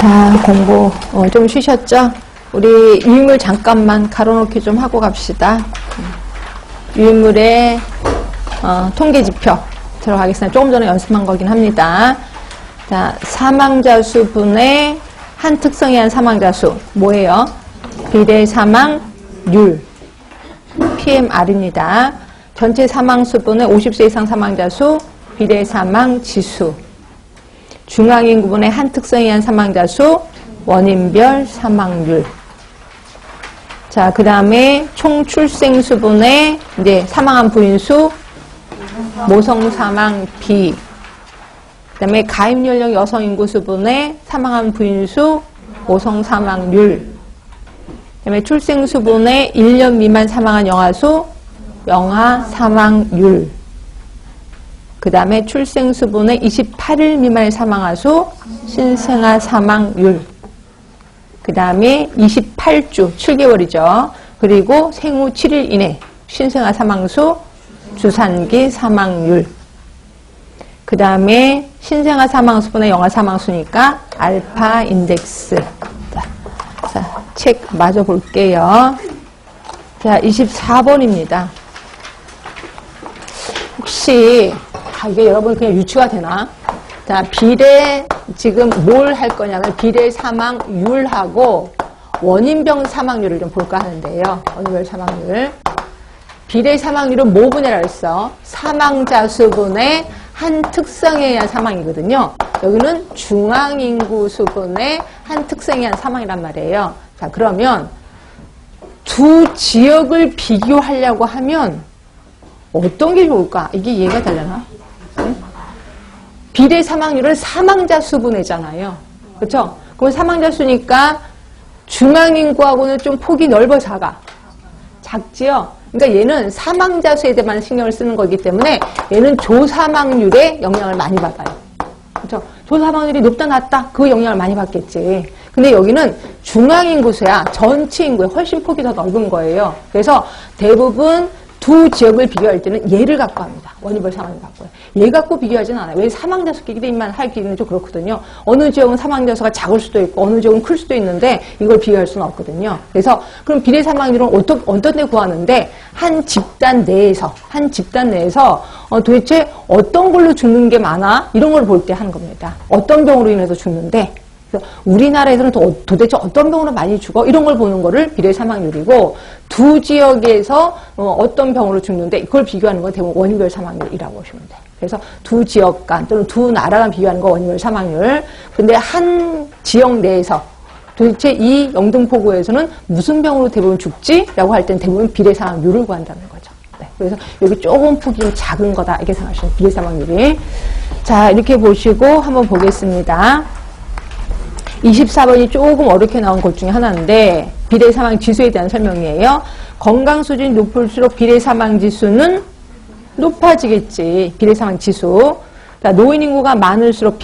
자, 공부 어, 좀 쉬셨죠? 우리 유인물 잠깐만 가로놓기 좀 하고 갑시다. 유인물의 어, 통계지표 들어가겠습니다. 조금 전에 연습한 거긴 합니다. 자, 사망자 수분의 한 특성이 한 사망자 수 뭐예요? 비례 사망률 PMR입니다. 전체 사망 수분의 50세 이상 사망자 수 비례 사망 지수 중앙인 구분의 한 특성이 한 사망자 수, 원인별 사망률. 자, 그 다음에 총 출생 수분의 이제 사망한 부인 수, 모성 사망 비. 그 다음에 가입 연령 여성 인구 수분의 사망한 부인 수, 모성 사망률. 그 다음에 출생 수분의 1년 미만 사망한 영아 수, 영아 사망률. 그 다음에 출생 수분의 28일 미만의 사망아 수, 신생아 사망률. 그 다음에 28주, 7개월이죠. 그리고 생후 7일 이내 신생아 사망수, 주산기 사망률. 그 다음에 신생아 사망수분의 영아 사망수니까 알파 인덱스. 자, 자, 책 마저 볼게요. 자, 24번입니다. 혹시 아, 이게 여러분 그냥 유추가 되나? 자, 비례 지금 뭘 할 거냐면 비례 사망률하고 원인병 사망률을 좀 볼까 하는데요. 원인별 사망률. 비례 사망률은 뭐 분야라 했어? 사망자 수분의 한 특성에 의한 사망이거든요. 여기는 중앙인구 수분의 한 특성에 의한 사망이란 말이에요. 자, 그러면 두 지역을 비교하려고 하면 어떤 게 좋을까? 이게 이해가 되려나? 응? 비례 사망률은 사망자 수분이잖아요. 그렇죠? 그럼 사망자 수니까 중앙 인구하고는 좀 폭이 넓어 작아. 작지요? 그러니까 얘는 사망자 수에 대한 신경을 쓰는 거기 때문에 얘는 조사망률에 영향을 많이 받아요. 그렇죠? 조사망률이 높다 낮다 그 영향을 많이 받겠지. 근데 여기는 중앙인구수야 전체 인구에 훨씬 폭이 더 넓은 거예요. 그래서 대부분 두 지역을 비교할 때는 얘를 갖고 합니다. 원인별 사망을 갖고요. 얘 갖고 비교하지는 않아요. 왜 사망자 수 기기만 하기는 좀 그렇거든요. 어느 지역은 사망자 수가 작을 수도 있고 어느 지역은 클 수도 있는데 이걸 비교할 수는 없거든요. 그래서 그럼 비례 사망률은 어떤 어떤 데 구하는데 한 집단 내에서 한 집단 내에서 어, 도대체 어떤 걸로 죽는 게 많아 이런 걸 볼 때 하는 겁니다. 어떤 병으로 인해서 죽는데 그래서 우리나라에서는 도, 도대체 어떤 병으로 많이 죽어? 이런 걸 보는 거를 비례 사망률이고 두 지역에서 어, 떤 병으로 죽는데 그걸 비교하는 건 대부분 원인별 사망률이라고 보시면 돼요. 그래서 두 지역 간 또는 두 나라 간 비교하는 거 원인별 사망률. 근데 한 지역 내에서 도대체 이 영등포구에서는 무슨 병으로 대부분 죽지? 라고 할 땐 대부분 비례 사망률을 구한다는 거죠. 네, 그래서 여기 조금 폭이 작은 거다. 이렇게 생각하시면 비례 사망률이. 자, 이렇게 보시고 한번 보겠습니다. 24번이 조금 어렵게 나온 것 중에 하나인데 비례 사망 지수에 대한 설명이에요. 건강 수준이 높을수록 비례 사망 지수는 높아지겠지. 비례 사망 지수. 노인 인구가 많을수록